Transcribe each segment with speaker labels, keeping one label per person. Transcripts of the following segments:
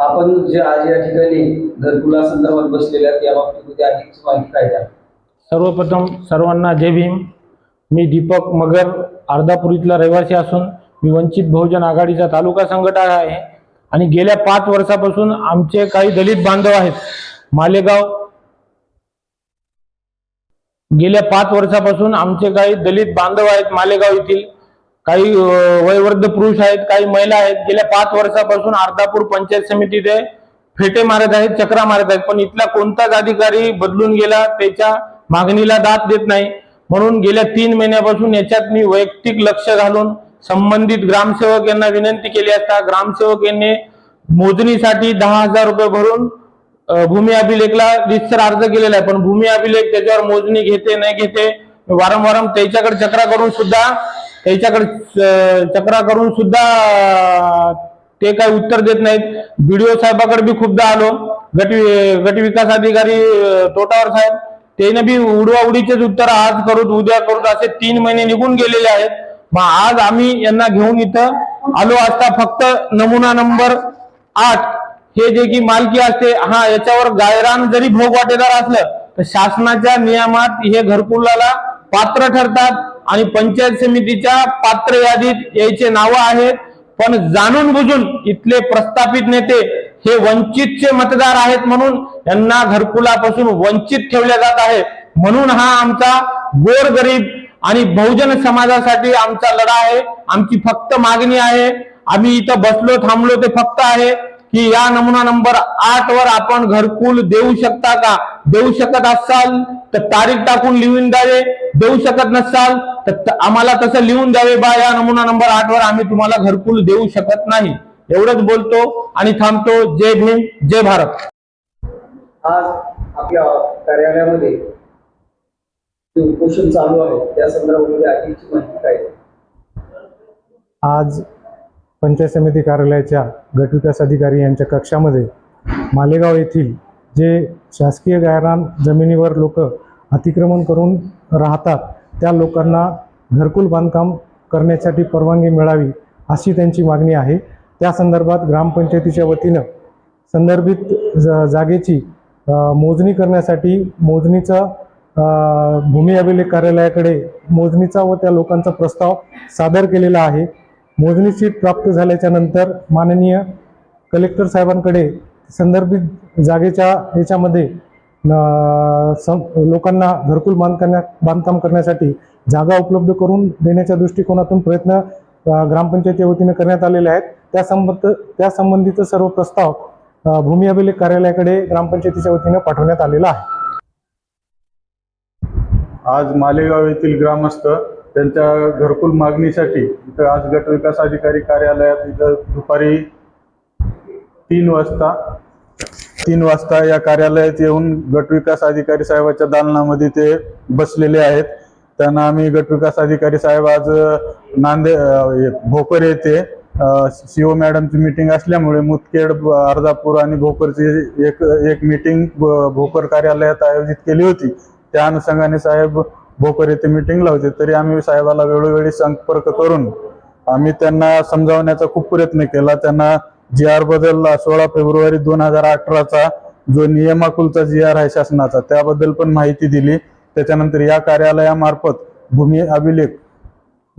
Speaker 1: आपण जे आज या ठिकाणी घरकुलासंदर्भात बसलेले आहेत, या बाबतीमध्ये अधिक माहिती काय द्या
Speaker 2: सर्वप्रथम सर्वांना जय भीम. मी दीपक मगर अर्धापूर इथला रहिवासी असून मी वंचित बहुजन आघाडीचा तालुका संघटक आहे. आणि गेल्या पाच वर्षापासून आमचे काही दलित बांधव आहेत. मालेगाव. गेल्या पाच वर्षापासून आमचे काही दलित बांधव आहेत मालेगाव येथील. काही वयवृद्ध पुरुष आहेत काही महिला आहेत गेल्या पाच वर्षापासून अर्धापूर पंचायत समितीत फेटे मारत आहेत चक्रा मारत आहेत पण इथला कोणताच अधिकारी बदलून गेला त्याच्या मागणीला दाद देत नाही. म्हणून गेल्या तीन महिन्यापासून याच्यात मी वैयक्तिक लक्ष घालून संबंधित ग्रामसेवक यांना विनंती केली असता ग्रामसेवक यांनी मोजणीसाठी दहा हजार रुपये भरून भूमी अभिलेखला रितसर अर्ज केलेला आहे. पण भूमी अभिलेख त्याच्यावर मोजणी घेते नाही घेते वारंवार त्याच्याकडे चक्रा करून सुद्धा त्याच्याकडे अ, चक्रा करून सुद्धा ते काही उत्तर देत नाहीत. बीडीओ साहेबाकडे बी खूपदा आलो. गट गटविकास गट विकास अधिकारी तोटावर साहेब त्याने बी उडवा उडीचेच उत्तर आज करूत उद्या करूत असे तीन महिने निघून गेलेले आहेत. मग आज आम्ही यांना घेऊन इथं आलो असता फक्त नमुना नंबर आठ. हे जे की मालकी असते हा याच्यावर गायरान जरी भोग वाटेदार असलं तर शासनाच्या नियमात हे घरकुलाला पात्र ठरतात. आणि पंचायत समितीच्या पात्र यादीत यायचे नावं आहेत. पण जाणून बुजून इथले प्रस्थापित नेते हे वंचितचे मतदार आहेत म्हणून यांना घरकुलापासून वंचित ठेवले जात आहे म्हणून हा आमचा गोरगरीब आणि बहुजन समाजासाठी आमचा लढा आहे. आमची फक्त मागणी आहे. आम्ही इथं बसलो थांबलो ते फक्त आहे की या नमुना नंबर आठ वर आपण घरकुल देऊ शकता का? देऊ शकत असाल तर तारीख टाकून लिहून द्यावे. देऊ शकत नसाल तर आम्हाला तसं लिहून द्यावे बा या नमुना नंबर आठ वर आम्ही तुम्हाला घरकुल देऊ शकत नाही. एवढंच बोलतो आणि थांबतो. जय भीम जय भारत.
Speaker 1: आज आपल्या कार्यालयामध्ये जे उपोषण चालू आहे त्या संदर्भामध्ये अधिकची माहिती काय?
Speaker 3: आज पंचायत समिती कार्यालयाच्या गटविकास अधिकारी यांच्या कक्षामध्ये मालेगाव येथील जे शासकीय गायरान जमिनीवर लोक अतिक्रमण करून राहतात त्या लोकांना घरकुल बांधकाम करण्यासाठी परवानगी मिळावी अशी त्यांची मागणी आहे. त्या संदर्भात ग्रामपंचायतीच्या वतीनं संदर्भित जागेची मोजणी करण्यासाठी मोजणीचा भूमी अभिलेख कार्यालयाकडे मोजणीचा व त्या लोकांचा प्रस्ताव सादर केलेला आहे. मोजणी सीट प्राप्त झाल्याच्यानंतर माननीय कलेक्टर साहेबांकडे संदर्भित जागेच्या याच्यामध्ये लोकांना घरकुल बांधकाम बांधकाम करण्यासाठी जागा उपलब्ध करून देण्याच्या दृष्टिकोनातून प्रयत्न ग्रामपंचायतीच्या वतीने करण्यात आलेले आहेत. त्या संबंध त्या संबंधीचा सर्व प्रस्ताव भूमी अभिलेख कार्यालयाकडे ग्रामपंचायतीच्या वतीने पाठवण्यात आलेला आहे.
Speaker 4: आज मालेगाव येथील ग्रामस्थ त्यांच्या घरकुल मागणीसाठी इथं आज गट विकास अधिकारी कार्यालयात इथं दुपारी तीन वाजता तीन वाजता या कार्यालयात येऊन गट विकास अधिकारी साहेबाच्या दालनामध्ये ते बसलेले आहेत. त्यांना आम्ही गट विकास अधिकारी साहेब आज नांदे भोकर येथे सीओ मॅडमची मीटिंग असल्यामुळे मुतखेड अर्धापूर आणि भोकरची एक एक मीटिंग भोकर कार्यालयात आयोजित केली होती. त्या अनुषंगाने साहेब भोकर येथे मीटिंग लावते तरी आम्ही साहेबाला वेळोवेळी संपर्क करून आम्ही त्यांना समजावण्याचा खूप प्रयत्न केला. त्यांना जी आर बदलला सोळा फेब्रुवारी दोन हजार अठराचा जो नियमाकुलचा जी आर आहे शासनाचा त्याबद्दल पण माहिती दिली. त्याच्यानंतर या कार्यालयामार्फत भूमी अभिलेख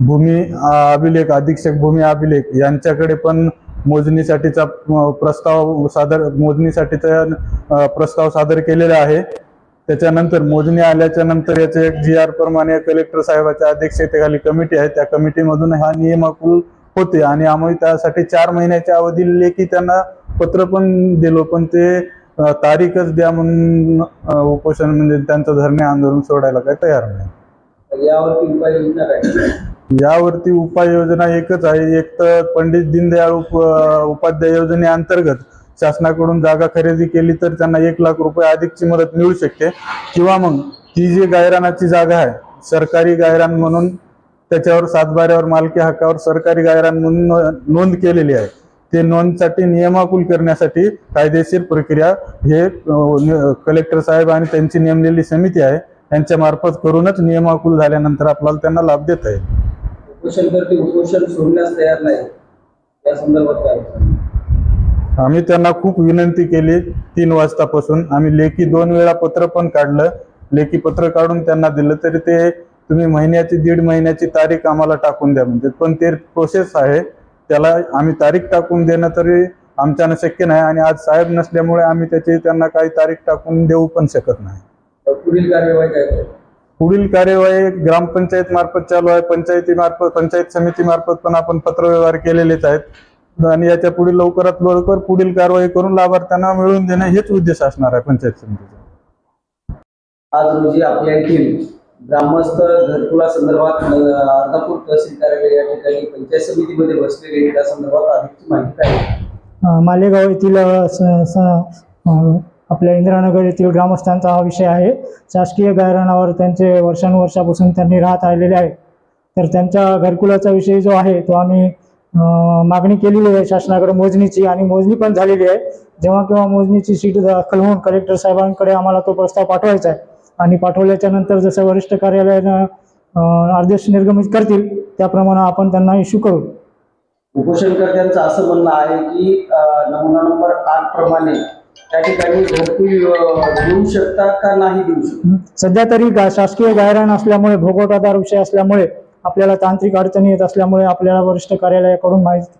Speaker 4: भूमी अभिलेख अधीक्षक भूमी अभिलेख यांच्याकडे पण मोजणीसाठीचा प्रस्ताव सादर मोजणीसाठीचा प्रस्ताव सादर केलेला आहे. त्याच्यानंतर मोजणी आल्याच्यानंतर याचे एक जी आर प्रमाणे कलेक्टर साहेबाच्या अध्यक्षतेखाली कमिटी आहे. त्या कमिटीमधून हा नियमाकुल होते. आणि आम्ही त्यासाठी चार महिन्याच्या अवधी लेखी त्यांना पत्र पण दिलो पण ते तारीखच द्या म्हणून उपोषण म्हणजे त्यांचं धरणे आंदोलन सोडायला काही तयार नाही.
Speaker 1: यावरती उपाययोजना काय?
Speaker 4: यावरती उपाययोजना एकच आहे. एक तर पंडित दीनदयाळ उप उपाध्याय योजनेअंतर्गत शासनाकडून जागा खरेदी केली तर त्यांना एक लाख रुपये अधिकची मदत मिळू शकते. किंवा मग ती जी गायरानाची जागा आहे सरकारी गायरान म्हणून त्याच्यावर सातबाऱ्यावर मालकी हक्कावर सरकारी गायरान नो- नोंद केलेली आहे. ते नोंदसाठी नियमाकुल करण्यासाठी कायदेशीर प्रक्रिया हे कलेक्टर साहेब आणि त्यांची नेमलेली समिती आहे. यांच्या मार्फत करूनच नियमाकुल झाल्यानंतर आपल्याला त्यांना लाभ देता येईल.
Speaker 1: उपोषण करते उपोषण सोडण्यास तयार नाही. या संदर्भात काय?
Speaker 4: आम्ही त्यांना खूप विनंती केली तीन वाजतापासून. आम्ही लेखी दोन वेळा पत्र पण काढलं. लेखी पत्र काढून त्यांना दिलं तरी ते तुम्ही महिन्याची दीड महिन्याची तारीख आम्हाला टाकून द्या म्हणजे. पण ते प्रोसेस आहे. त्याला आम्ही तारीख टाकून देणं तरी आमच्यानं शक्य नाही आणि आज साहेब नसल्यामुळे आम्ही त्याची त्यांना काही तारीख टाकून देऊ पण शकत नाही.
Speaker 1: पुढील कार्यवाही काय?
Speaker 4: पुढील कार्यवाही ग्रामपंचायत मार्फत चालू आहे. पंचायती मार्फत पंचायत समिती मार्फत पण आपण पत्रव्यवहार केलेलेच आहेत. आणि याच्यापुढे लवकरात लवकर पुढील कारवाई करून लाभार्थ्यांना मिळवून देणं हेच उद्देश असणार आहे पंचायत समितीचा.
Speaker 1: आज रोजी आपल्या ग्रामस्थ घरकुला संदर्भात अर्धापूर तहसील कार्यालय या ठिकाणी पंचायत समितीमध्ये बसलेले त्या संदर्भात अधिकची माहिती आहे?
Speaker 5: मालेगाव येथील स- आपल्या इंदिरानगर येथील ग्रामस्थांचा हा विषय आहे. शासकीय गायरानावर त्यांचे वर्षानुवर्षापासून त्यांनी राहत आलेले आहे तर त्यांच्या घरकुलाचा विषय जो आहे तो आम्ही मागणी केलेली आहे शासनाकडे मोजणीची आणि मोजणी पण झालेली आहे. जेव्हा केव्हा मोजणीची सीट दाखल होऊन कलेक्टर साहेबांकडे आम्हाला तो प्रस्ताव पाठवायचा आहे. आणि पाठवल्याच्या नंतर जसं वरिष्ठ कार्यालयानं आदेश निर्गमित करतील त्याप्रमाणे आपण त्यांना इश्यू करू.
Speaker 1: उपोषणकर्त्यांचं असं म्हणणं आहे की नमुना नंबर आठ प्रमाणे त्या ठिकाणी घरकुल देऊ शकता का नाही देऊ शकता?
Speaker 5: सध्या तरी शासकीय गायरान असल्यामुळे भोगवटादार विषय असल्यामुळे आपल्याला तांत्रिक अडचणी येत असल्यामुळे आपल्याला वरिष्ठ कार्यालयाकडून माहिती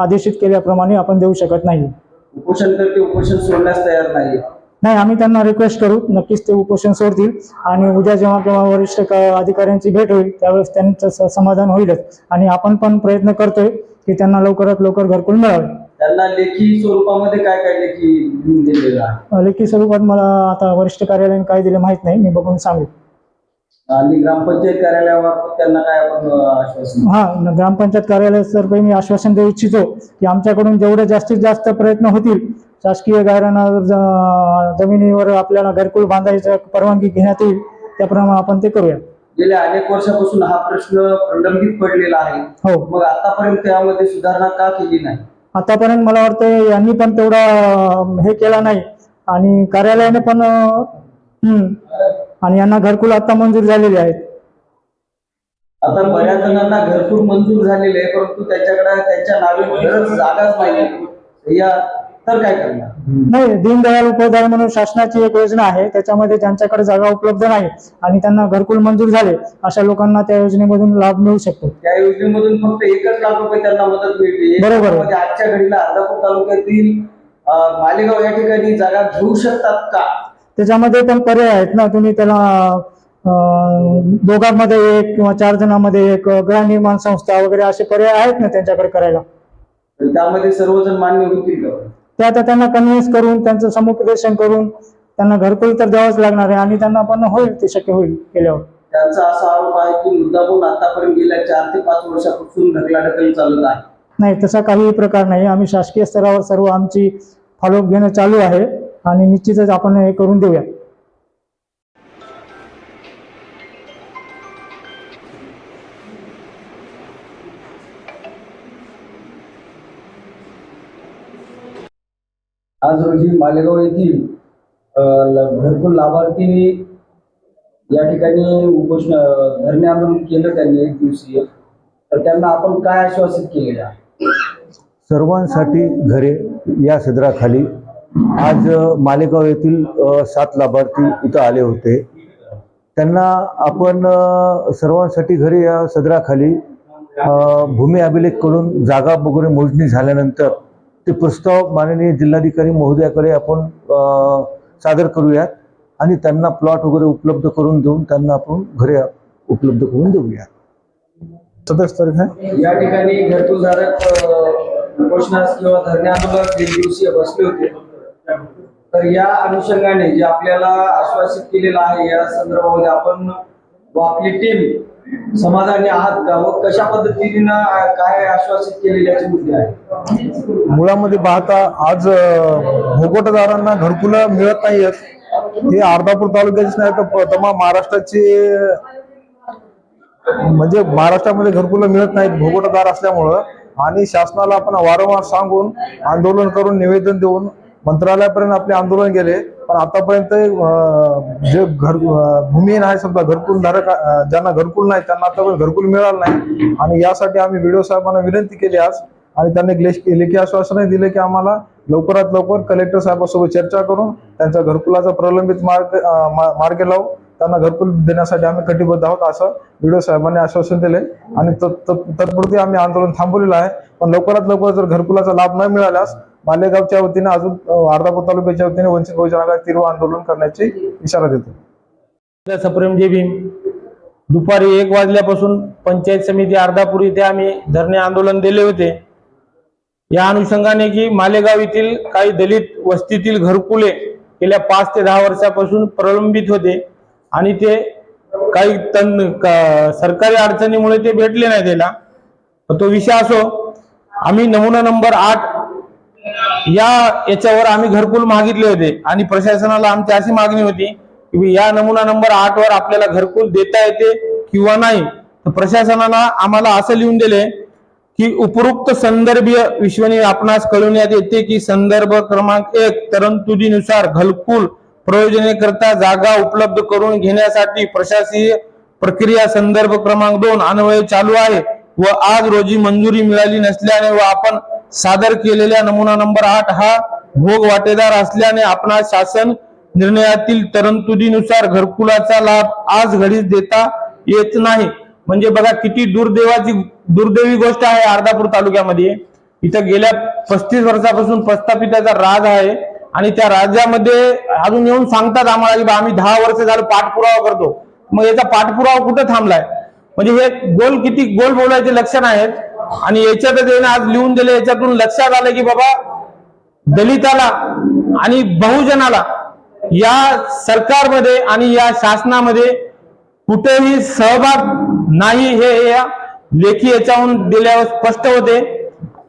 Speaker 5: आदेशित केल्याप्रमाणे आपण देऊ शकत नाही.
Speaker 1: उपोषणकर्ते उपोषण सोडण्यास तयार नाही
Speaker 5: नाही आम्ही त्यांना रिक्वेस्ट करू. नक्कीच ते उपोषण सोडतील. आणि उद्या जेव्हा केव्हा वरिष्ठ अधिकाऱ्यांची भेट होईल त्यावेळेस त्यांचं समाधान होईलच. आणि आपण पण प्रयत्न करतोय की त्यांना लवकरात लवकर घरकुल मिळावे.
Speaker 1: त्यांना लेखी स्वरूपामध्ये काय काय लेखी लिहून दिलेलं आहे?
Speaker 5: लेखी स्वरूपात मला आता वरिष्ठ कार्यालयाने काय दिले माहीत नाही. मी बघून सांगू.
Speaker 1: आणि ग्रामपंचायत कार्यालयावर त्यांना काय आपण अं, आश्वासन
Speaker 5: हा ग्रामपंचायत कार्यालयातर्फे मी आश्वासन देऊ इच्छितो की आमच्याकडून जेवढे जास्तीत जास्त प्रयत्न होतील शासकीय गायरानावर ज- जमिनीवर आपल्याला घरकुल बांधायचं परवानगी घेण्यात येईल त्याप्रमाणे आपण ते करूया.
Speaker 1: गेल्या अनेक वर्षापासून हा प्रश्न प्रलंबित पडलेला आहे.
Speaker 5: हो.
Speaker 1: मग आतापर्यंत त्यामध्ये सुधारणा का केली नाही?
Speaker 5: आतापर्यंत मला वाटतं यांनी पण तेवढा हे केला नाही. आणि कार्यालयाने पण. आणि यांना घरकुल आता मंजूर झालेले आहेत.
Speaker 1: आता बऱ्याच जणांना घरकुल मंजूर झालेले आहे परंतु त्याच्याकडे त्यांच्या नावे घरच जागाच नाही या तर काय करणार?
Speaker 5: नाही दीनदयाल उपाध्याय म्हणून शासनाची एक योजना आहे त्याच्यामध्ये ज्यांच्याकडे जागा उपलब्ध नाही आणि त्यांना घरकुल मंजूर झाले अशा लोकांना त्या योजनेमधून लाभ मिळू शकतो.
Speaker 1: त्या योजनेमधून फक्त एकच लाख रुपये त्यांना मदत मिळते.
Speaker 5: बरोबर.
Speaker 1: म्हणजे आजच्या घडीला अर्धापूर तालुक्यातील मालेगाव या ठिकाणी जागा घेऊ शकतात का?
Speaker 5: त्याच्यामध्ये पण पर्याय आहेत ना. तुम्ही त्याला दोघांमध्ये एक किंवा चार जणांमध्ये एक गृहनिर्माण संस्था वगैरे असे पर्याय आहेत ना त्यांच्याकडे करायला?
Speaker 1: त्यामध्ये सर्वजण मान्य होतील का?
Speaker 5: ते आता त्यांना कन्व्हिन्स करून त्यांचं समुपदेशन करून त्यांना घरकुल तर द्यावंच लागणार आहे आणि त्यांना पण होईल ते शक्य होईल केल्यावर.
Speaker 1: त्यांचा असा आरोप आहे की मुद्दामून आतापर्यंत गेल्या चार ते पाच वर्षापासून ढकलाढकल चालत आहे.
Speaker 5: नाही तसा काही प्रकार नाही. आम्ही शासकीय स्तरावर सर्व आमची फॉलोअप घेणं चालू आहे. आणि निश्चितच आपण हे करून देऊया.
Speaker 1: आज रोजी मालेगाव येथील घरकुल लाभार्थी या ठिकाणी उपोषण धरणे आंदोलन केलं त्यांनी एक दिवसीय. तर त्यांना आपण काय आश्वासित केलेलं आहे?
Speaker 6: सर्वांसाठी घरे या सदराखाली आज मालेगाव येथील सात लाभार्थी इथं आले होते. त्यांना आपण सर्वांसाठी घरे या सदराखाली भूमी अभिलेखकडून जागा वगैरे मोजणी झाल्यानंतर ते प्रस्ताव माननीय जिल्हाधिकारी महोदयाकडे आपण सादर करूयात आणि त्यांना प्लॉट वगैरे उपलब्ध करून देऊन त्यांना आपण घरे उपलब्ध करून देऊया
Speaker 4: सदस्य तारीख
Speaker 1: या ठिकाणी घरकुलधारक उपोषणास किंवा धरणे आंदोलनात एक दिवसीय बसले होते. तर या अनुषंगाने जे आपल्याला आश्वासित केलेलं आहे या संदर्भामध्ये आपण व आपली टीम समाधानी आहात का? व कशा पद्धतीनं काय आश्वासित केलेले याचे मुद्दे आहे
Speaker 4: मुळामध्ये पाहता आज अं, भोगवटदारांना घरकुलं मिळत नाहीयेत. हे अर्धापूर तालुक्याचे नाही तर तमा तमाम म्हणजे महाराष्ट्रामध्ये घरकुलं मिळत नाहीत भोगवटदार असल्यामुळं. आणि शासनाला आपण वारंवार सांगून आंदोलन करून निवेदन देऊन मंत्रालयापर्यंत आपले आंदोलन गेले पण आतापर्यंत जे घर भूमिहीन आहे समजा घरकुल धारक ज्यांना घरकुल नाही त्यांना आतापर्यंत घरकुल मिळालं नाही. आणि यासाठी आम्ही व्हिडिओ साहेबांना विनंती केली आज आणि त्यांनी लेखी आश्वासनही दिले की आम्हाला लवकरात लवकर कलेक्टर साहेबांसोबत चर्चा करून त्यांच्या घरकुलाचा प्रलंबित मार्ग मार्ग लावू. त्यांना घरकुल देण्यासाठी आम्ही कटिबद्ध आहोत असं व्हिडिओ साहेबांनी आश्वासन दिले. आणि तत्पुरती आम्ही आंदोलन थांबवलेलं आहे. पण लवकरात लवकर जर घरकुलाचा लाभ न मिळाल्यास मालेगावच्या वतीने अजून अं, अर्धापूर तालुक्याच्या वतीने वंचित बहुजन आघाडी तीव्र आंदोलन करण्याची इशारा देतो.
Speaker 2: सप्रेम जे भीम दुपारी एक वाजल्यापासून पंचायत समिती अर्धापूर इथे आम्ही धरणे आंदोलन दिले होते. या अनुषंगाने की मालेगाव येथील काही दलित वस्तीतील घरकुले गेल्या पाच ते दहा वर्षापासून प्रलंबित होते आणि ते काही तन क- सरकारी अडचणीमुळे ते भेटले नाही त्याला. पण तो विषय असो आम्ही नमुना नंबर आठ या याच्यावर आम्ही घरकुल मागितले होते आणि प्रशासनाला आमची अशी मागणी होती की या नमुना नंबर आठ वर आपल्याला घरकुल देता येते किंवा नाही. तर प्रशासनानं आम्हाला असं लिहून दिले की उपरोक्त संदर्भीय विश्वनी आपणास कळवण्यात येते की संदर्भ क्रमांक एक तरतुदीनुसार घरकुल प्रयोजनेकरता जागा उपलब्ध करून घेण्यासाठी प्रशासकीय प्रक्रिया संदर्भ क्रमांक दोन अन्वय चालू आहे व आज रोजी मंजुरी मिळाली नसल्याने व आपण सादर केलेल्या नमुना नंबर आठ हा भोग वाटेदार असल्याने आपणा शासन निर्णयातील तरतुदीनुसार घरकुलाचा लाभ आज घडीच देता येत नाही. म्हणजे बघा किती दुर्दैवाची दुर्दैवी गोष्ट आहे अर्धापूर तालुक्यामध्ये. इथं गेल्या पस्तीस वर्षापासून प्रस्थापिताचा राज आहे आणि त्या राजामध्ये अजून येऊन सांगतात आम्हाला की आम्ही दहा वर्ष झालं पाठपुरावा करतो. मग याचा पाठपुरावा कुठं थांबलाय? म्हणजे हे गोल किती गोल बोलायचे लक्षण आहेत. आणि याच्यातच येणं आज लिहून दिले याच्यातून लक्षात आलं की बाबा दलिताला आणि बहुजनाला या सरकारमध्ये आणि या शासनामध्ये कुठेही सहभाग नाही हे या लेखी याच्याहून दिल्यावर स्पष्ट होते.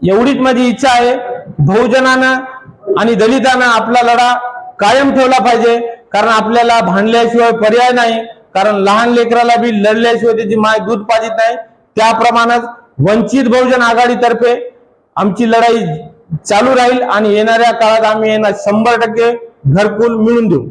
Speaker 2: एवढीच माझी इच्छा आहे बहुजनानं आणि दलितानं आपला लढा कायम ठेवला पाहिजे. कारण आपल्याला भांडल्याशिवाय पर्याय नाही. कारण लहान लेकराला बी लढल्याशिवाय त्याची माय दूध पाजित नाही. त्याप्रमाणेच वंचित बहुजन आघाडीतर्फे आमची लढाई चालू राहील आणि येणाऱ्या काळात आम्ही यांना शंभर टक्के घरकुल मिळून देऊ.